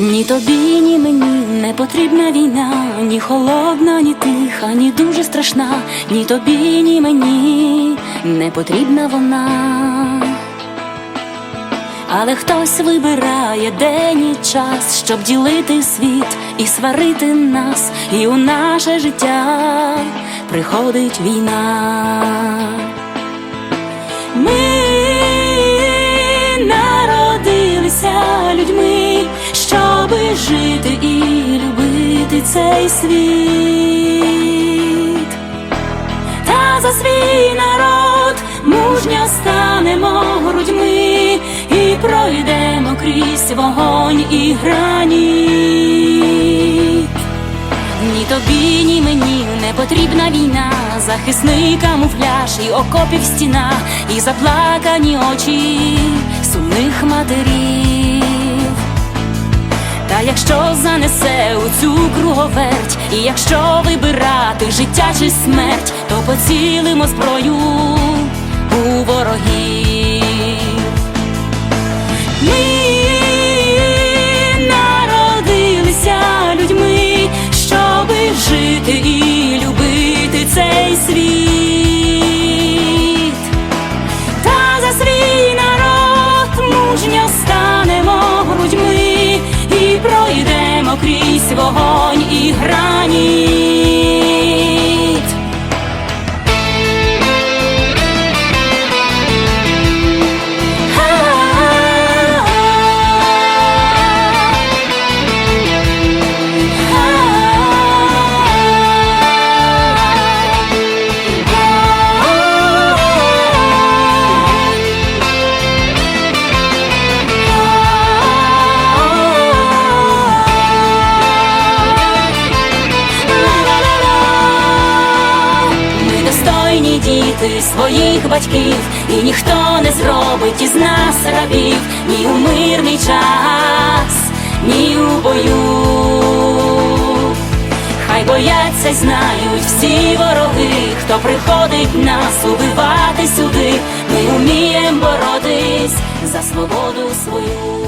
Ні тобі, ні мені не потрібна війна, ні холодна, ні тиха, ні дуже страшна, ні тобі, ні мені не потрібна вона. Але хтось вибирає день і час, щоб ділити світ і сварити нас, і у наше життя приходить війна. Цей світ. Та за свій народ мужньо станемо грудьми і пройдемо крізь вогонь і граніт. Ні тобі, ні мені не потрібна війна, захисний камуфляж і окопів стіна, і заплакані очі сумних матерів. Якщо занесе у цю круговерть, і якщо вибирати життя чи смерть, то поцілимо зброю у ворогів. Ми народилися людьми, щоби жити і любити цей світ. Та за свій народ мужньо достойні діти своїх батьків, і ніхто не зробить із нас рабів ні у мирний час, ні у бою. Хай бояться знають всі вороги, хто приходить нас убивати сюди. Ми уміємо боротись за свободу свою.